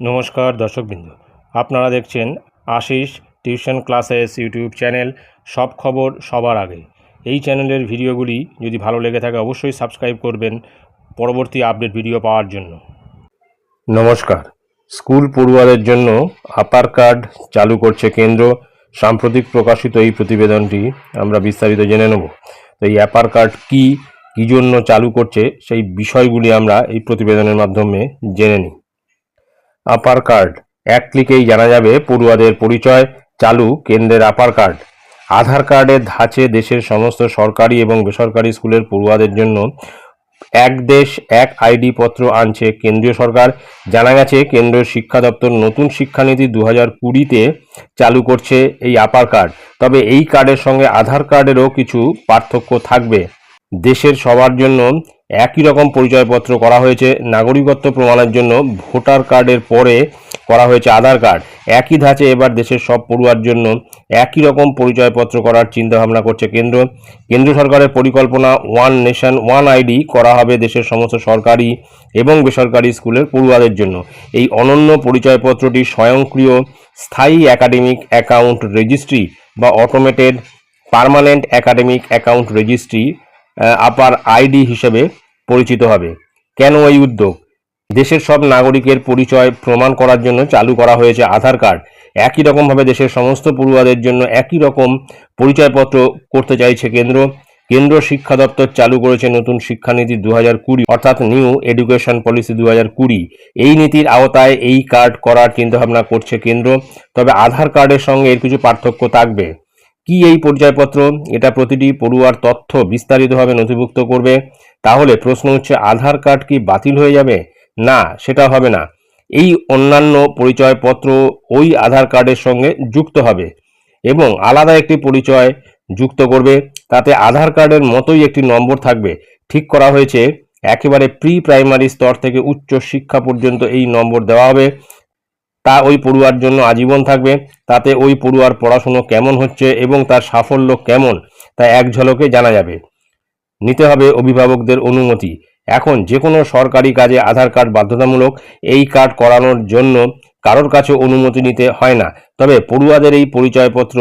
নমস্কার দর্শকবৃন্দ। আপনারা দেখছেন Ashis tuition classes YouTube channel সব খবর সবার আগে। এই চ্যানেলের ভিডিওগুলি যদি ভালো লেগে থাকে অবশ্যই সাবস্ক্রাইব করবেন পরবর্তী আপডেট ভিডিও পাওয়ার জন্য। নমস্কার। স্কুল পড়ুয়াদের জন্য আপার কার্ড চালু করছে কেন্দ্র। সাম্প্রতিক প্রকাশিত এই প্রতিবেদনটি আমরা বিস্তারিত জেনে নেব। তো এই অ্যাপার কার্ড কী কী জন্য চালু করছে সেই বিষয়গুলি আমরা এই প্রতিবেদনের মাধ্যমে জেনে নিই। আপার কার্ড এক ক্লিকেই জানা যাবে পড়ুয়াদের পরিচয়, চালু কেন্দ্রের আপার কার্ড আধার কার্ডের ধাঁচে দেশের সমস্ত সরকারি এবং বেসরকারি স্কুলের পড়ুয়াদের জন্য এক দেশ, এক আইডি পত্র আনছে কেন্দ্রীয় সরকার। জানা গেছে, কেন্দ্রীয় শিক্ষা দপ্তর নতুন শিক্ষানীতি দু হাজার কুড়িতে চালু করছে এই আপার কার্ড তবে এই কার্ডের সঙ্গে আধার কার্ডেরও কিছু পার্থক্য থাকবে। দেশের সবার জন্য একই রকম পরিচয়পত্র করা হয়েছে। নাগরিকত্ব প্রমাণের জন্য ভোটার কার্ডের পরে করা হয়েছে আধার কার্ড। একই ধাঁচে এবার দেশের সব পড়ুয়ার জন্য একই রকম পরিচয়পত্র করার চিন্তাভাবনা করছে কেন্দ্র। কেন্দ্র সরকারের পরিকল্পনা ওয়ান নেশন, ওয়ান আইডি করা হবে দেশের সমস্ত সরকারি এবং বেসরকারি স্কুলের পড়ুয়াদের জন্য। এই অনন্য পরিচয়পত্রটি স্বয়ংক্রিয় স্থায়ী একাডেমিক অ্যাকাউন্ট রেজিস্ট্রি বা automated permanent academic account registry APAAR ID হিসেবে পরিচিত হবে। কেন এই উদ্যোগ? দেশের সব নাগরিকের পরিচয় প্রমাণ করার জন্য চালু করা হয়েছে আধার কার্ড। একই রকমভাবে দেশের সমস্ত পড়ুয়াদের জন্য একই রকম পরিচয়পত্র করতে চাইছে কেন্দ্র। কেন্দ্র শিক্ষা দপ্তর চালু করেছে নতুন শিক্ষানীতি দু হাজার কুড়ি, অর্থাৎ নিউ এডুকেশন পলিসি দু হাজার কুড়ি। এই নীতির আওতায় এই কার্ড করার চিন্তাভাবনা করছে কেন্দ্র। তবে আধার কার্ডের সঙ্গে এর কিছু পার্থক্য থাকবে। কি এই পরিচয়পত্র? এটা প্রতিটি পড়ুয়ার তথ্য বিস্তারিতভাবে নথিভুক্ত করবে। তাহলে প্রশ্ন হচ্ছে, আধার কার্ড কি বাতিল হয়ে যাবে? না, সেটা হবে না। এই অন্যান্য পরিচয়পত্র ওই আধার কার্ডের সঙ্গে যুক্ত হবে এবং আলাদা একটি পরিচয় যুক্ত করবে। তাতে আধার কার্ডের মতোই একটি নম্বর থাকবে। ঠিক করা হয়েছে, একেবারে প্রি প্রাইমারি স্তর থেকে উচ্চ শিক্ষা পর্যন্ত এই নম্বর দেওয়া হবে। তা ওই পড়ুয়ার জন্য আজীবন থাকবে। তাতে ওই পড়ুয়ার পড়াশুনো কেমন হচ্ছে এবং তার সাফল্য কেমন, তা এক ঝলকে জানা যাবে। নিতে হবে অভিভাবকদের অনুমতি। এখন যে কোনো সরকারি কাজে আধার কার্ড বাধ্যতামূলক এই কার্ড করানোর জন্য কারোর কাছে অনুমতি নিতে হয় না। তবে পড়ুয়াদের এই পরিচয়পত্র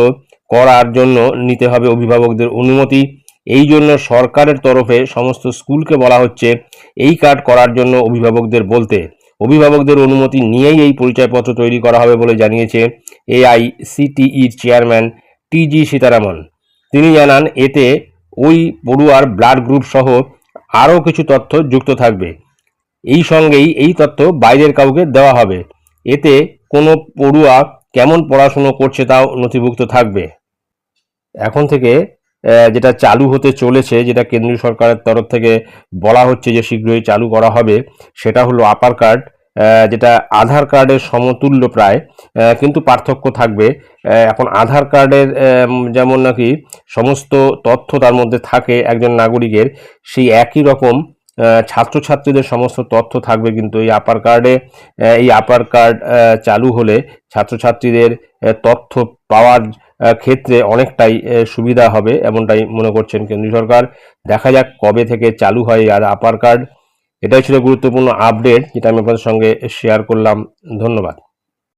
করার জন্য নিতে হবে অভিভাবকদের অনুমতি। এই জন্য সরকারের তরফে সমস্ত স্কুলকে বলা হচ্ছে, এই কার্ড করার জন্য অভিভাবকদের বলতে। অভিভাবকদের অনুমতি নিয়েই এই পরিচয়পত্র তৈরি করা হবে বলে জানিয়েছে এআইসিটিইর চেয়ারম্যান টিজি সীতারামন। তিনি জানান, এতে ওই পড়ুয়ার ব্লাড গ্রুপ সহ আরও কিছু তথ্য যুক্ত থাকবে। এই সঙ্গেই এই তথ্য বাইরের কাউকে দেওয়া হবে। এতে কোনো পড়ুয়া কেমন পড়াশুনো করছে তাও নথিভুক্ত থাকবে। এখন থেকে যেটা চালু হতে চলেছে, যেটা কেন্দ্রীয় সরকারের তরফ থেকে বলা হচ্ছে যে শীঘ্রই চালু করা হবে, সেটা হলো আপার কার্ড যেটা আধার কার্ডের সমতুল্য প্রায় কিন্তু পার্থক্য থাকবে। এখন আধার কার্ডের যেমন নাকি সমস্ত তথ্য তার মধ্যে থাকে একজন নাগরিকের, সেই একই রকম ছাত্রছাত্রীদের সমস্ত তথ্য থাকবে কিন্তু এই আপার কার্ডে এই আপার কার্ড চালু হলে ছাত্রছাত্রীদের তথ্য পাওয়ার ক্ষেত্রে অনেকটাই সুবিধা হবে এমনটাই মনে করছেন কেন্দ্রীয় সরকার। দেখা যাক কবে থেকে চালু হয় আর আপার কার্ড এটাই ছিল গুরুত্বপূর্ণ আপডেট যেটা আমি আপনাদের সঙ্গে শেয়ার করলাম। ধন্যবাদ।